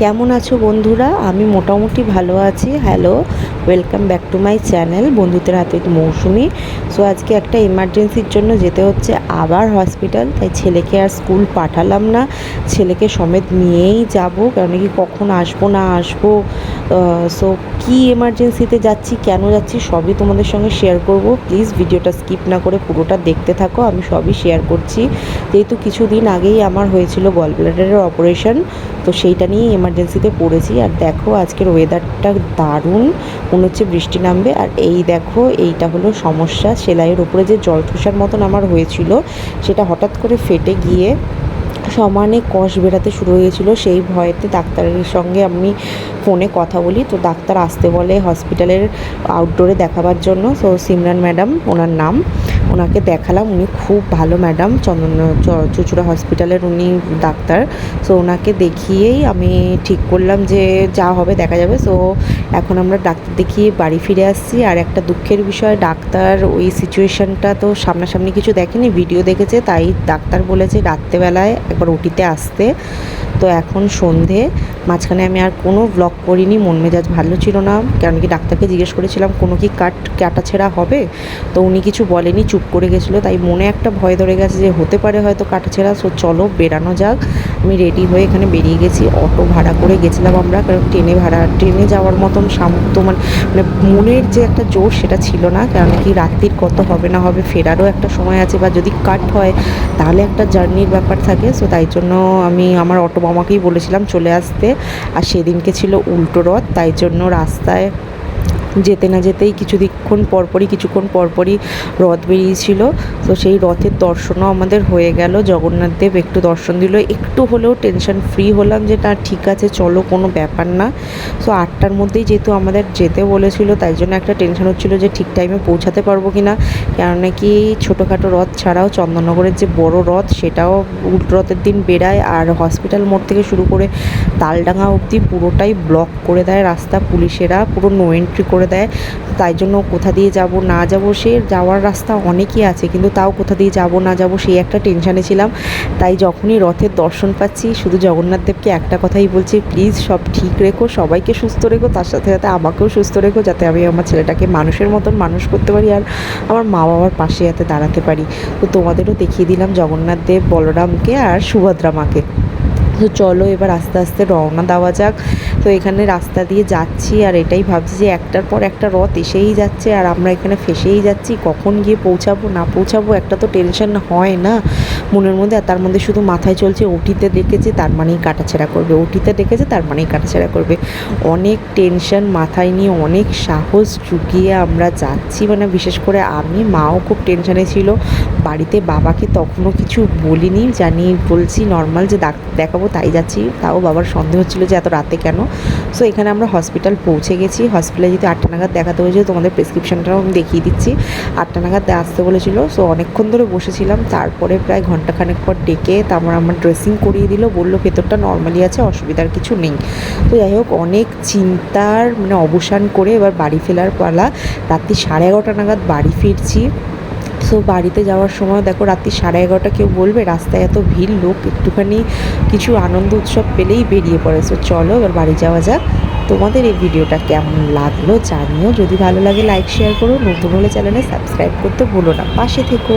কেমন আছো বন্ধুরা? আমি মোটামুটি ভালো আছি। Hello welcome back to my channel বন্ধুদের হাতে মৌসুমি। সো আজকে একটা ইমার্জেন্সির জন্য যেতে হচ্ছে আবার হসপিটাল তাই ছেলেকে আর স্কুল পাঠালাম না। ছেলেকে সমেত নিয়েই যাব। কারণ কি কখন আসব না আসব? সো কি এমার্জেন্সিতে যাচ্ছি, কেন যাচ্ছি, সবই তোমাদের সঙ্গে শেয়ার করব। প্লিজ ভিডিওটা স্কিপ না করে পুরোটা দেখতে থাকো, আমি সবই শেয়ার করছি। যেহেতু কিছুদিন আগেই আমার হয়েছিল গল ব্লাডারের অপারেশন তো সেইটা নিয়েই এমার্জেন্সিতে পড়েছি। আর দেখো, আজকের ওয়েদারটা দারুণ, মনে হচ্ছে বৃষ্টি নামবে। আর এই দেখো, এইটা হলো সমস্যা, সেলাইয়ের ওপরে যে জল মতন আমার হয়েছিল, সেটা হঠাৎ করে ফেটে গিয়ে সমানে কষ বেরাতে শুরু হয়েছিল, সেই ভয়েতে ডাক্তারের সঙ্গে আমি ফোনে কথা বলি। তো ডাক্তার আসতে বলে হসপিটালের আউটডোরে দেখাবার জন্য। তো সিমরান ম্যাডাম ওনার নাম। ওনাকে দেখালাম, উনি খুব ভালো ম্যাডাম। চন্দন চুচুড়া হসপিটালের উনি ডাক্তার। সো ওনাকে দেখিয়েই আমি ঠিক করলাম যে যা হবে দেখা যাবে। সো এখন আমরা ডাক্তার দেখিয়ে বাড়ি ফিরে আসছি। আর একটা দুঃখের বিষয়, ডাক্তার ওই সিচুয়েশনটা তো সামনাসামনি কিছু দেখেনি ভিডিও দেখেছে। তাই ডাক্তার বলেছে রাত্রেবেলায় একবার ওটিতে আসতে। তো এখন সন্ধে। মাঝখানে আমি আর কোনো ব্লগ করিনি, মন মেজাজ ভালো ছিল না। কারণ কি ডাক্তারকে জিজ্ঞেস করেছিলাম, কোনো কি কাট, কাটা ছেঁড়া হবে? তো উনি কিছু বলেনি, চুপ করে গেছিল। তাই মনে একটা ভয় ধরে গেছে যে হতে পারে হয়তো কাটা ছেঁড়া। সো চলো বেরানো যাক। আমি রেডি হয়ে এখানে বেরিয়ে গেছি। অটো ভাড়া করে গেছিলাম আমরা, কারণ ট্রেনে ভাড়া, ট্রেনে যাওয়ার মতন সামর্থ্য মানে মানে মনের যে একটা জোর সেটা ছিল না, কারণ কি রাত্রির কত হবে না হবে ফেরারও একটা সময় আছে বা যদি কাট হয়, তাহলে একটা জার্নির ব্যাপার থাকে। সো তাই জন্য আমি আমার অটো মামাকেই বলেছিলাম চলে আসতে। আর সেদিনকে ছিল উল্টো রথ, তাই জন্য রাস্তায় যেতে না যেতেই কিছুক্ষণ পরপরই কিছুক্ষণ পরপরই রথ বেরিয়েছিল। তো সেই রথের দর্শনও আমাদের হয়ে গেল। জগন্নাথ দেব একটু দর্শন দিল। একটু হলেও টেনশন ফ্রি হলাম যে, না, ঠিক আছে, চলো, কোনো ব্যাপার না। সো আটটার মধ্যেই যেহেতু আমাদের যেতে বলেছিল, তাই জন্য একটা টেনশন হচ্ছিল যে, ঠিক টাইমে পৌঁছাতে পারব কি না? কেননা কি ছোটোখাটো রথ ছাড়াও চন্দননগরের যে বড় রথ, সেটাও উল্টো রথের দিন বেরায় আর হসপিটাল মোড় থেকে শুরু করে তালডাঙ্গা অবধি পুরোটাই ব্লক করে দেয় রাস্তা। পুলিশেরা পুরো নো এন্ট্রি করে দেয়। তাই জন্য কোথা দিয়ে যাব, না যাব, সে যাওয়ার রাস্তা অনেকই আছে, কিন্তু তাও কোথা দিয়ে যাব, না যাব, সেই একটা টেনশানে ছিলাম। তাই যখনই রথের দর্শন পাচ্ছি, শুধু জগন্নাথ দেবকে একটা কথাই বলছি, প্লিজ সব ঠিক রেখো, সবাইকে সুস্থ রেখো, তার সাথে সাথে আমাকেও সুস্থ রেখো, যাতে আমি আমার ছেলেটাকে মানুষের মতন মানুষ করতে পারি আর আমার মা বাবার পাশে যাতে দাঁড়াতে পারি। তো তোমাদেরও দেখিয়ে দিলাম জগন্নাথ দেব, বলরামকে আর সুভদ্রা মাকে। তো চলো এবার আস্তে আস্তে রওনা দেওয়া যাক। তো এখানে রাস্তা দিয়ে যাচ্ছি আর এটাই ভাবছি যে একটার পর একটা রথ এসেই যাচ্ছে আর আমরা এখানে ফেসেই যাচ্ছি, কখন গিয়ে পৌঁছাবো, না পৌঁছাবো একটা তো টেনশন হয় না। মনের মধ্যে আর তার মধ্যে শুধু মাথায় চলছে ওটিতে ডেকেছে, তার মানেই কাটাছেড়া করবে। ওটিতে ডেকেছে, তার মানেই কাটাছেড়া করবে। অনেক টেনশন মাথায় নিয়ে, অনেক সাহস চুকিয়ে আমরা যাচ্ছি। মানে বিশেষ করে আমি, মাও খুব টেনশনে ছিল। বাড়িতে বাবাকে তখনও কিছু বলিনি জানি বলছি, নর্মাল যে দেখাবো তাই যাচ্ছি। তাও বাবার সন্দেহ হচ্ছিল যে এত রাতে কেন? সো এখানে আমরা হসপিটাল পৌঁছে গেছি। হসপিটালে যেহেতু আটটা নাগাদ দেখাতে হয়েছে তোমাদের প্রেসক্রিপশনটাও আমি দেখিয়ে দিচ্ছি। আটটা নাগাদ আসতে বলেছিল। সো অনেকক্ষণ ধরে বসেছিলাম। তারপরে প্রায় ঘন্টাখানেক পর ডেকে তারপর আমার ড্রেসিং করিয়ে দিল। বলল, ভেতরটা নর্মালি আছে, অসুবিধার কিছু নেই। তো যাই হোক, অনেক চিন্তার মানে অবসান করে এবার বাড়ি ফেরার পালা। রাত্রি সাড়ে এগারোটা নাগাদ বাড়ি ফিরছি। সো বাড়িতে যাওয়ার সময় দেখো রাত্রি সাড়ে এগারোটা কেউ বলবে, রাস্তায় এত ভিড়, লোক একটুখানি কিছু আনন্দ উৎসব পেলেই বেরিয়ে পড়ে। সো চলো এবার বাড়ি যাওয়া যাক। তোমাদের এই ভিডিওটা কেমন লাগল জানিও। যদি ভালো লাগে লাইক শেয়ার করো। নতুন হলে চ্যানেলে সাবস্ক্রাইব করতে ভুলো না। পাশে থেকো।